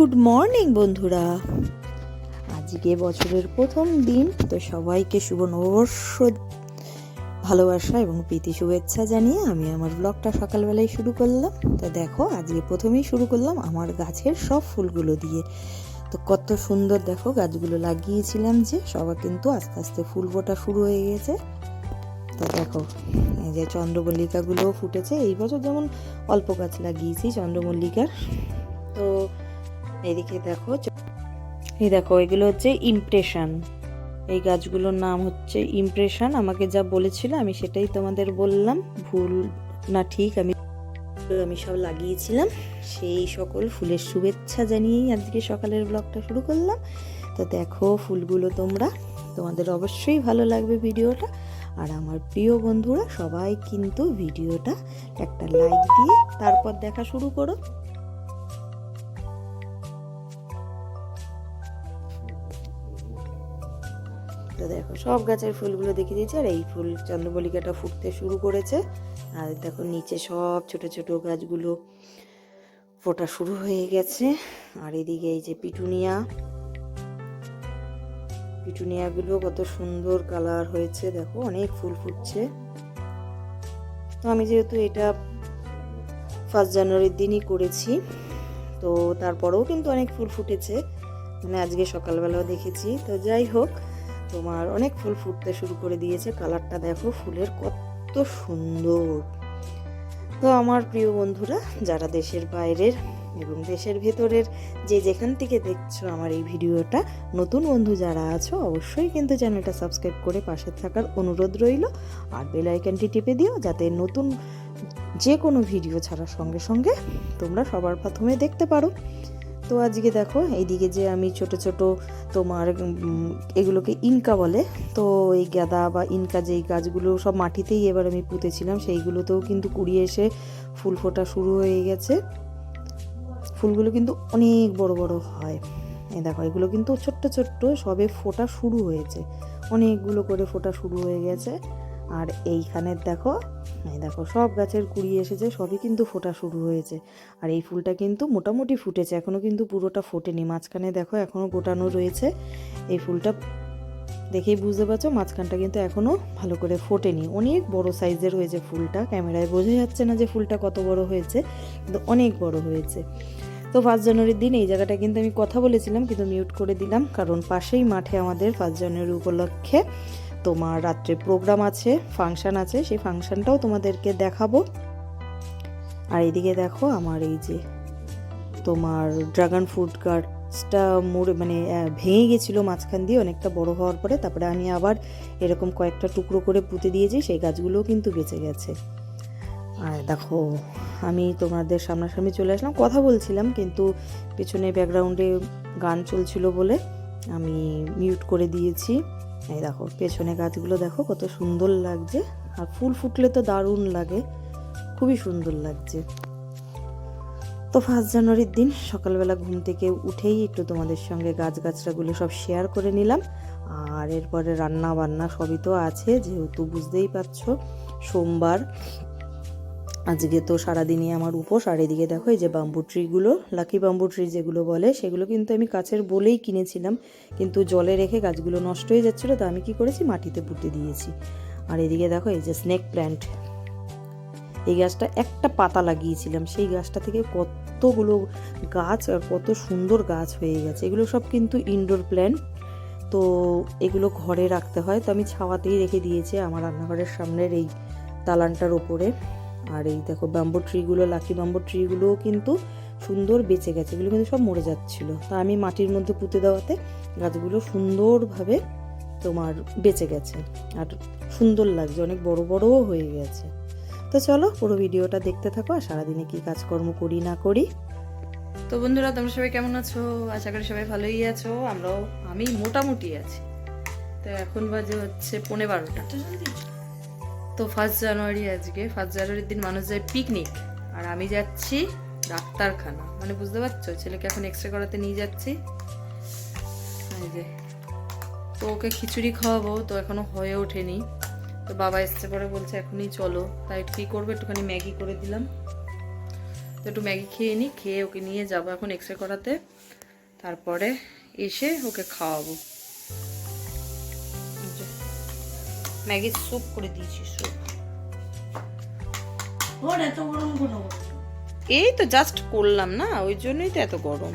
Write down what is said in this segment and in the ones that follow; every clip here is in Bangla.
গুড মর্নিং বন্ধুরা। আজকে বছরের প্রথম দিন, তো সবাইকে শুভ নববর্ষ ভালোবাসা এবং প্রীতি শুভেচ্ছা জানিয়ে আমি আমার ব্লগটা সকালবেলায় শুরু করলাম। তো দেখো, আজকে প্রথমেই শুরু করলাম আমার গাছের সব ফুলগুলো দিয়ে। তো কত সুন্দর দেখো, গাছগুলো লাগিয়েছিলাম যে, সবার কিন্তু আস্তে আস্তে ফুল ফোটা শুরু হয়ে গেছে। তো দেখো, এই যে চন্দ্রমল্লিকাগুলোও ফুটেছে। এই বছর যেমন অল্প গাছ লাগিয়েছি, চন্দ্রমল্লিকার এদিকে দেখো এই দেখো, এগুলো হচ্ছে ইমপ্রেশন এই গাছগুলোর নাম হচ্ছে ইমপ্রেশন আমাকে যা বলেছিল আমি সেটাই তোমাদের বললাম। ভুল না ঠিক, আমি আমি সব লাগিয়েছিলাম। সেই সকল ফুলের শুভেচ্ছা জানিয়েই আজকে সকালের ব্লগটা শুরু করলাম। তো দেখো, ফুলগুলো তোমরা, তোমাদের অবশ্যই ভালো লাগবে ভিডিওটা। আর আমার প্রিয় বন্ধুরা, সবাই কিন্তু ভিডিওটা একটা লাইক দিয়ে তারপর দেখা শুরু করো। তো দেখো, সব গাছের ফুলগুলো দেখে দিয়েছি, আর এই ফুল চন্দ্রমল্লিকাটা ফুটতে শুরু করেছে। আর দেখো, নিচে সব ছোট ছোট গাছগুলো ফোটা শুরু হয়ে গেছে। আর এদিকে এই যে পিটুনিয়া, পিটুনিয়াগুলো কত সুন্দর কালার হয়েছে, দেখো, অনেক ফুল ফুটছে। তো আমি যেহেতু এটা ফার্স্ট জানুয়ারির দিনই করেছি, তো তারপরেও কিন্তু অনেক ফুল ফুটেছে। মানে আজকে সকালবেলাও দেখেছি। তো যাই হোক তোমার অনেক ফুল ফুটতে শুরু করে দিয়েছে। কালারটা দেখো, ফুলের কত সুন্দর। তো আমার প্রিয় বন্ধুরা, যারা দেশের বাইরের এবং দেশের ভেতরের যে যেখান থেকে দেখছ আমার এই ভিডিওটা, নতুন বন্ধু যারা আছো, অবশ্যই কিন্তু চ্যানেলটা সাবস্ক্রাইব করে পাশে থাকার অনুরোধ রইল। আর বেল আইকনটি টিপে দিও, যাতে নতুন যে কোনো ভিডিও ছাড়ার সঙ্গে সঙ্গে তোমরা সবার প্রথমে দেখতে পারো। তো আজকে দেখো, এইদিকে যে আমি ছোট ছোট তোমার এগুলোকে ইনকা বলে, তো এই গাঁদা বা ইনকা যেই গাছগুলো সব মাটিতেই এবার আমি পুঁতেছিলাম, সেইগুলোতেও কিন্তু কুড়িয়ে এসে ফুল ফোটা শুরু হয়ে গেছে। ফুলগুলো কিন্তু অনেক বড় বড় হয়। এই দেখো, এগুলো কিন্তু ছোট্ট ছোট্ট সবে ফোটা শুরু হয়েছে। অনেকগুলো করে ফোটা শুরু হয়ে গেছে। আর এইখানের দেখো, এই দেখো, সব গাছের কুড়ি এসেছে, সবই কিন্তু ফোটা শুরু হয়েছে। আর এই ফুলটা কিন্তু মোটামুটি ফুটেছে এখনও কিন্তু পুরোটা ফোটেনি। মাঝখানে দেখো এখনও গোটানো রয়েছে। এই ফুলটা দেখেই বুঝতে পারছ, মাঝখানটা কিন্তু এখনও ভালো করে ফোটেনি। অনেক বড় সাইজের হয়েছে ফুলটা, ক্যামেরায় বোঝা যাচ্ছে না যে ফুলটা কত বড় হয়েছে, কিন্তু অনেক বড় হয়েছে। তো ফার্স্ট জানুয়ারির দিন এই জায়গাটা কিন্তু আমি কথা বলেছিলাম, কিন্তু মিউট করে দিলাম, কারণ পাশেই মাঠে আমাদের ফার্স্ট জানুয়ারি উপলক্ষে তোমার রাত্রে প্রোগ্রাম আছে ফাংশান আছে, সেই ফাংশানটাও তোমাদেরকে দেখাবো। আর এদিকে দেখো আমার এই যে তোমার ড্রাগন ফ্রুট গাছটা মোড়ে মানে ভেঙে গেছিল মাঝখান দিয়ে, অনেকটা বড় হওয়ার পরে, তারপরে আমি আবার এরকম কয়েকটা টুকরো করে পুঁতে দিয়েছি, সেই গাছগুলোও কিন্তু বেঁচে গেছে। আর দেখো, আমি তোমাদের সামনাসামনি চলে আসলাম, কথা বলছিলাম, কিন্তু পেছনে ব্যাকগ্রাউন্ডে গান চলছিল বলে আমি মিউট করে দিয়েছি। এই দেখো পেছনে গাছগুলো দেখো কত সুন্দর লাগছে। আর ফুল ফুটলে তো দারুণ লাগে খুবই সুন্দর লাগছে। তো ফার্স্ট জানুয়ারির দিন সকালবেলা ঘুম থেকে উঠেই একটু তোমাদের সঙ্গে গাছ গাছরাগুলো সব শেয়ার করে নিলাম। আর এরপরে রান্না বান্না সবই তো আছে যেহেতু বুঝতেই পারছ সোমবার আজকে তো সারাদিনই আমার উপোস, আর এদিকে দেখো এই যে বাম্বু ট্রিগুলো লাকি বাম্বু ট্রি যেগুলো বলে, সেগুলো কিন্তু আমি কাছের বলেই কিনেছিলাম, কিন্তু জলে রেখে গাছগুলো নষ্ট হয়ে যাচ্ছিল, তো আমি কি করেছি? মাটিতে পুঁতে দিয়েছি। আর এদিকে দেখো এই যে স্নেক প্ল্যান্ট এই গাছটা একটা পাতা লাগিয়েছিলাম, সেই গাছটা থেকে কতগুলো গাছ আর কত সুন্দর গাছ হয়ে গেছে। এগুলো সব কিন্তু ইনডোর প্ল্যান্ট তো এগুলো ঘরে রাখতে হয়। তো আমি ছাওয়াতেই রেখে দিয়েছি আমার রান্নাঘরের সামনের এই দালানটার ওপরে আর এই দেখো ব্যাম্বো ট্রিগুলো লাকি ব্যাম্বো ট্রিগুলোও কিন্তু সুন্দর বেঁচে গেছে, এগুলো কিন্তু সব মরে যাচ্ছিল। তা আমি মাটির মধ্যে পুঁতে দেওয়াতে গাছগুলো সুন্দরভাবে তোমার বেঁচে গেছে আর সুন্দর লাগছে, অনেক বড় বড়ও হয়ে গেছে। তো চলো পুরো ভিডিওটা দেখতে থাকো আর সারাদিনে কী কাজকর্ম করি না করি। তো বন্ধুরা, তোমরা সবাই কেমন আছো? আশা করি সবাই ভালোই আছো, আমরাও, আমি মোটামুটি আছি। তো এখন বাজে হচ্ছে পৌনে বারোটা। তো ফার্স্ট জানুয়ারি আজকে। ফার্স্ট জানুয়ারির দিন মানুষ যায় পিকনিক আর আমি যাচ্ছি ডাক্তারখানা। মানে বুঝতে পারছ? ছেলেকে এখন এক্স রে করাতে নিয়ে যাচ্ছি। তো ওকে খিচুড়ি খাওয়াবো, তো এখনও হয়ে ওঠেনি। তো বাবা এসছে পরে বলছে, এখনই চলো। তাই কী করব? একটুখানি ম্যাগি করে দিলাম। তো একটু ম্যাগি খেয়ে নিই খেয়ে ওকে নিয়ে যাব এখন এক্স রে করাতে। তারপরে এসে ওকে খাওয়াবো। ম্যাগি স্যুপ করে দিয়েছি স্যুপ। ওর এত গরম কোনো এই তো জাস্ট করলাম না ওই জন্যই তো এত গরম।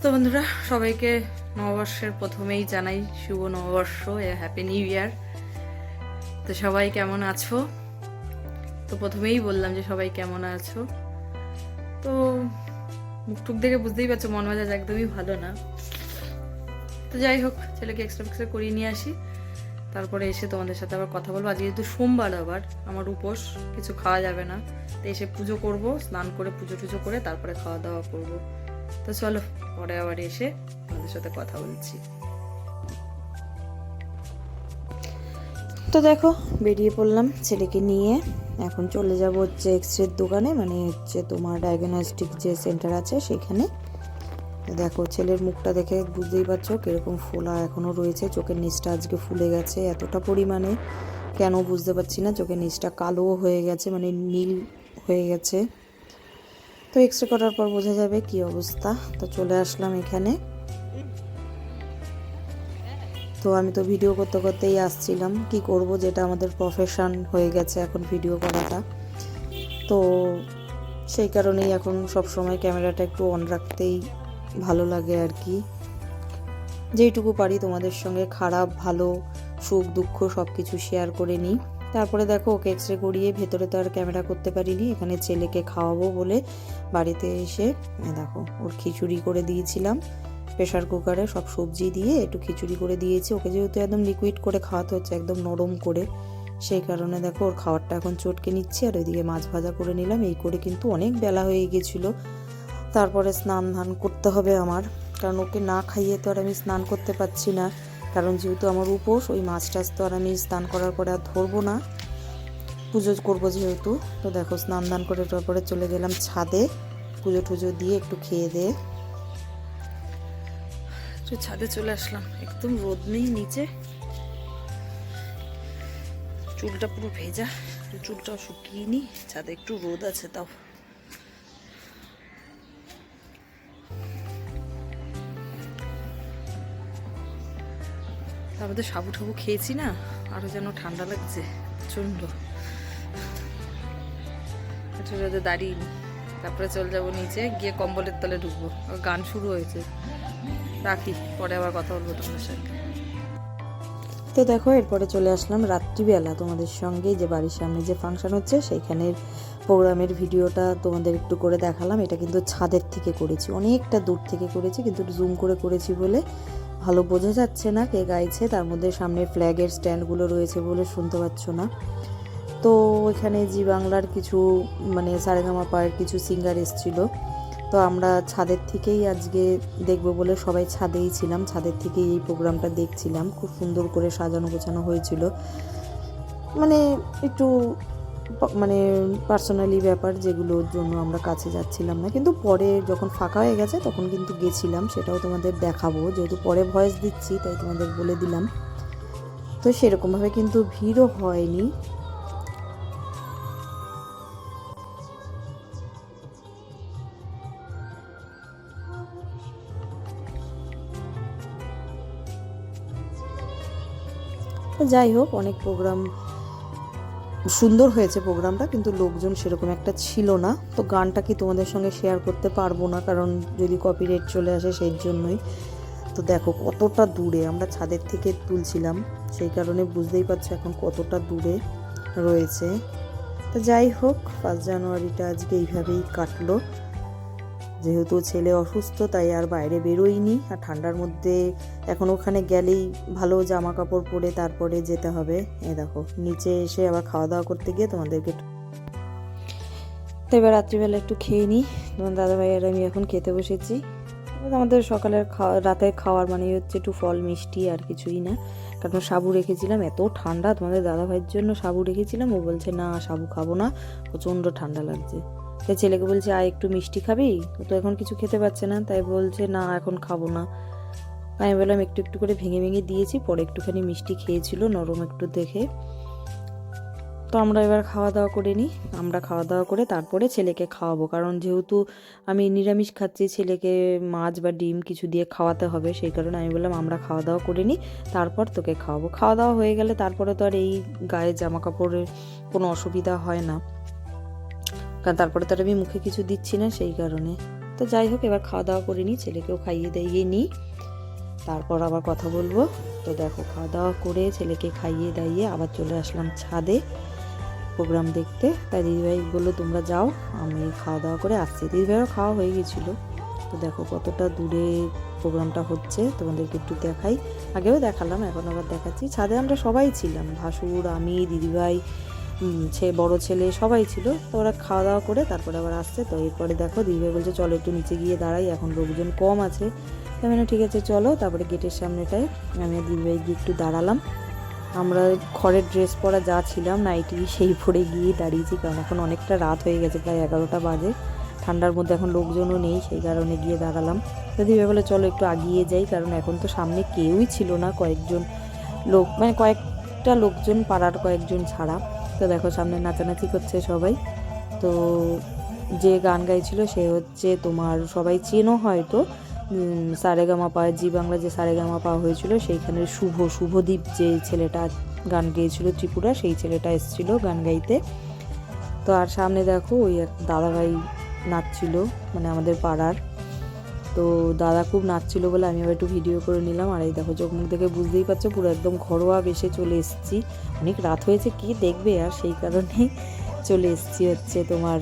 তো বন্ধুরা সবাইকে নববর্ষের প্রথমেই জানাই শুভ নববর্ষ এ হ্যাপি নিউ ইয়ার তো সবাই কেমন আছো? তো প্রথমেই বললাম যে সবাই কেমন আছো। তো মুখ টুক দেখে বুঝতেই পারছ, মন মেজাজ একদমই ভালো না। তো যাই হোক, ছেলেকে এক্সট্রা এক্সট্রা করিয়ে নিয়ে আসি। তারপরে এসে তোমাদের সাথে আবার কথা বলব। আজ যেহেতু সোমবার আবার, আমার উপোস, কিছু খাওয়া যাবে না। তো এসে পুজো করব, স্নান করে, পুজো টুজো করে, তারপরে খাওয়া দাওয়া করব। তো চলো, পরে আবার এসে তোমাদের সাথে কথা বলছি। তো দেখো, বেরিয়ে পড়লাম ছেলেকে নিয়ে। এখন চলে যাব হচ্ছে এক্স রের দোকানে মানে হচ্ছে তোমার ডায়াগনস্টিক যে সেন্টার আছে সেখানে। দেখো, ছেলের মুখটা দেখে বুঝতেই পারছ কীরকম ফোলা এখনও রয়েছে। চোখের নিচটা আজকে ফুলে গেছে এতটা পরিমাণে। কেন বুঝতে পারছি না, চোখের নিচটা কালো হয়ে গেছে মানে নীল হয়ে গেছে। তো এক্স রে করার পর বোঝা যাবে কি অবস্থা। তো চলে আসলাম এখানে। তো আমি তো ভিডিও করতে করতেই আসছিলাম। কি করব যেটা আমাদের প্রফেশন হয়ে গেছে এখন ভিডিও করাটা। তো সেই কারণেই এখন সব সময় ক্যামেরাটা একটু অন রাখতেই ভালো লাগে আর কি। যেইটুকু পারি তোমাদের সঙ্গে খারাপ, ভালো, সুখ, দুঃখ সব কিছু শেয়ার করে নিই। তারপরে দেখো, ওকে এক্স রে করিয়ে ভেতরে তো আর ক্যামেরা করতে পারিনি। এখানে ছেলেকে খাওয়াবো বলে বাড়িতে এসে দেখো, ওর খিচুড়ি করে দিয়েছিলাম। প্রেশার কুকারে সব সবজি দিয়ে একটু খিচুড়ি করে দিয়েছি। ওকে যেহেতু একদম লিকুইড করে খাওয়াতে হচ্ছে, একদম নরম করে। সেই কারণে দেখো ওর খাবারটা এখন চটকে নিচ্ছি আর ওইদিকে মাছ ভাজা করে নিলাম। এই করে কিন্তু অনেক বেলা হয়ে গেছিল। তারপরে স্নান ধান করতে হবে আমার। কারণ ওকে না খাইয়ে তো আর আমি স্নান করতে পারছি না। কারণ যেহেতু আমার উপোস, ওই মাছ টাছ তো আর আমি স্নান করার পরে আর ধরবো না। পুজো করব যেহেতু। তো দেখো স্নান দান করে তারপরে চলে গেলাম ছাদে। পুজো টুজো দিয়ে একটু খেয়ে দিয়ে একটু ছাদে চলে আসলাম। একদম রোদ নেই নিচে। চুলটা পুরো ভেজা চুলটাও শুকিয়ে নি। ছাদে একটু রোদ আছে তাও। তারপরে সাবু ঠাবু খেয়েছি না, আরও যেন ঠান্ডা লাগছে প্রচণ্ড একটু রোদে দাঁড়িয়ে। তারপরে চলে যাব নিচে, গিয়ে কম্বলের তলে ঢুকবো। গান শুরু হয়েছে। রাখি, পরে আবার কথা বলব তোমাদের সাথে। তো দেখো, এরপরে চলে আসলাম রাত্রিবেলা তোমাদের সঙ্গে, যে বাড়ির সামনে যে ফাংশন হচ্ছে, সেইখানের প্রোগ্রামের ভিডিওটা তোমাদের একটু করে দেখালাম। এটা কিন্তু ছাদের থেকে করেছি, অনেকটা দূর থেকে করেছি, কিন্তু জুম করে করেছি বলে ভালো বোঝা যাচ্ছে না কে গাইছে। তার মধ্যে সামনে ফ্ল্যাগের স্ট্যান্ডগুলো রয়েছে বলে শুনতে পাচ্ছ না। তো এখানে জি বাংলার কিছু মানে সারেগামা পায়ের কিছু সিঙ্গার এসছিল। তো আমরা ছাদের থেকেই আজকে দেখব বলে সবাই ছাদেই ছিলাম। ছাদের থেকেই এই প্রোগ্রামটা দেখছিলাম। খুব সুন্দর করে সাজানো গোছানো হয়েছিল। মানে একটু মানে পার্সোনালি ব্যাপার যেগুলোর জন্য আমরা কাছে যাচ্ছিলাম না। কিন্তু পরে যখন ফাঁকা হয়ে গেছে, তখন কিন্তু গেছিলাম। সেটাও তোমাদের দেখাবো। যেহেতু পরে ভয়েস দিচ্ছি, তাই তোমাদের বলে দিলাম। তো সেরকমভাবে কিন্তু ভিড়ও হয়নি। যাই হোক, অনেক প্রোগ্রাম সুন্দর হয়েছে প্রোগ্রামটা কিন্তু লোকজন সেরকম একটা ছিল না। তো গানটা কি তোমাদের সঙ্গে শেয়ার করতে পারব না? কারণ যদি কপিরাইট চলে আসে সেই জন্যই। তো দেখো, কতটা দূরে, আমরা ছাদের থেকে তুলছিলাম, সেই কারণে বুঝতেই পারছ এখন কতটা দূরে রয়েছে। তো যাই হোক ফার্স্ট জানুয়ারিটা আজকে এইভাবেই কাটলো। যেহেতু ছেলে অসুস্থ, তাই আর বাইরে বেরোইনি আর ঠান্ডার মধ্যে এখন ওখানে গেলেই ভালো জামা কাপড় পরে তারপরে যেতে হবে। এ দেখো, নিচে এসে আবার খাওয়া দাওয়া করতে গিয়ে তোমাদেরকে তো এবার রাত্রিবেলা একটু খেয়ে নিই। তোমার দাদাভাই আর আমি এখন খেতে বসেছি। আমাদের সকালের খাওয়া, রাতের খাওয়ার মানে হচ্ছে একটু ফল, মিষ্টি আর কিছুই না। কারণ সাবু রেখেছিলাম, এত ঠান্ডা, তোমাদের দাদাভাইয়ের জন্য সাবু রেখেছিলাম, ও বলছে, না, সাবু খাব না। প্রচণ্ড ঠান্ডা লাগছে। তাই ছেলেকে বলছে, আয়, একটু মিষ্টি খাবি? ও তো এখন কিছু খেতে পারছে না, তাই বলছে, না, এখন খাব না। আমি বললাম একটু একটু করে ভেঙে ভেঙে দিয়েছি, পরে একটুখানি মিষ্টি খেয়েছিল, নরম একটু দেখে। তো আমরা এবার খাওয়া দাওয়া করে নিই। আমরা খাওয়া দাওয়া করে তারপরে ছেলেকে খাওয়াবো। কারণ যেহেতু আমি নিরামিষ খাচ্ছি, ছেলেকে মাছ বা ডিম কিছু দিয়ে খাওয়াতে হবে, সেই কারণে আমি বললাম আমরা খাওয়া দাওয়া করে নিই, তারপর তোকে খাওয়াবো। খাওয়া দাওয়া হয়ে গেলে তারপরে তো আর এই গায়ে জামা কাপড়ের কোনো অসুবিধা হয় না। কারণ তারপরে তো আর আমি মুখে কিছু দিচ্ছি না, সেই কারণে। তো যাই হোক, এবার খাওয়া দাওয়া করে নিই, ছেলেকেও খাইয়ে দাইয়ে নিই। তারপর আবার কথা বলব। তো দেখো খাওয়া দাওয়া করে ছেলেকে খাইয়ে দাইয়ে আবার চলে আসলাম ছাদে। প্রোগ্রাম দেখতে তাই দিদিভাই বলল তোমরা যাও আমি খাওয়া দাওয়া করে আসছি দিদিভাইও খাওয়া হয়ে গেছিল তো দেখো কতটা দূরে প্রোগ্রামটা হচ্ছে তোমাদেরকে একটু দেখাই আগেও দেখালাম এখন আবার দেখাচ্ছি ছাদে আমরা সবাই ছিলাম ভাসুর আমি দিদিভাই ছে, বড় ছেলে, সবাই ছিল। তো ওরা খাওয়া দাওয়া করে তারপরে আবার আসছে। তো এরপরে দেখো, দিদিভাই বলছে, চলো একটু নিচে গিয়ে দাঁড়াই, এখন লোকজন কম আছে। তো মানে ঠিক আছে, চলো। তারপরে গেটের সামনেটায় আমি দিদিভাই গিয়ে একটু দাঁড়ালাম। আমরা ঘরের ড্রেস পরা যা ছিলাম নাইটি সেই পরে গিয়ে দাঁড়িয়েছি, কারণ এখন অনেকটা রাত হয়ে গেছে, প্রায় এগারোটা বাজে। ঠান্ডার মধ্যে এখন লোকজনও নেই, সেই কারণে গিয়ে দাঁড়ালাম। তো দিদিভাই বলে চলো একটু আগিয়ে যাই, কারণ এখন তো সামনে কেউই ছিল না, কয়েকজন লোক মানে কয়েকটা লোকজন পাড়ার কয়েকজন ছাড়া। তো দেখো সামনে নাচানাচি করছে সবাই। তো যে গান গাইছিল সে হচ্ছে তোমার, সবাই চেনো হয়তো উম, সারেগামা পা জি বাংলা যে সারেগামা পা হয়েছিল সেইখানে শুভ শুভদীপ যে ছেলেটা গান গেয়েছিল ত্রিপুরা সেই ছেলেটা এসেছিল গান গাইতে। তো আর সামনে দেখো ওই এক দাদাভাই নাচছিল মানে আমাদের পাড়ার। তো দাদা খুব নাচছিল বলে আমি আবার একটু ভিডিও করে নিলাম। আর এই দেখো চোখ মুখ দেখে বুঝতেই পারছ পুরো একদম ঘরোয়া বেশে চলে এসেছি। অনেক রাত হয়েছে কি দেখবে? আর সেই কারণেই চলে এসেছি হচ্ছে তোমার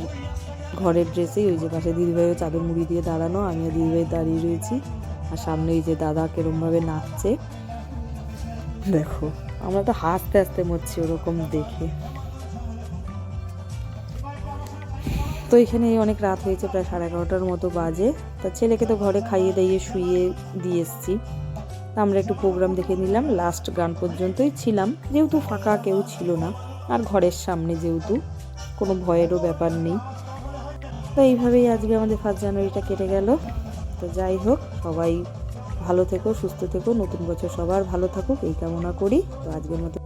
ঘরের ড্রেসেই ওই যে পাশে দিদিভাইও চাদর মুড়ি দিয়ে দাঁড়ানো, আমিও দিদিভাই দাঁড়িয়ে রয়েছি। আর সামনে এই যে দাদা কিরমভাবে নাচছে। দেখো, আমরা তো হাসতে হাসতে মরছি ওরকম দেখে। তো এখানে অনেক রাত হয়েছে, প্রায় সাড়ে এগারোটার মতো বাজে। তা ছেলেকে তো ঘরে খাইয়ে দাইয়ে শুয়ে দিয়ে এসেছি। আমরা একটু প্রোগ্রাম দেখে নিলাম লাস্ট গান পর্যন্তই ছিলাম। যেহেতু ফাঁকা কেউ ছিল না, আর ঘরের সামনে যেহেতু, কোনো ভয়েরও ব্যাপার নেই। তো এইভাবেই আজকে আমাদের ফার্স্ট জানুয়ারিটা কেটে গেল। তো যাই হোক, সবাই ভালো থেকো, সুস্থ থেকো, নতুন বছর সবার ভালো থাকুক, এই কামনা করি। তো আজকের মতো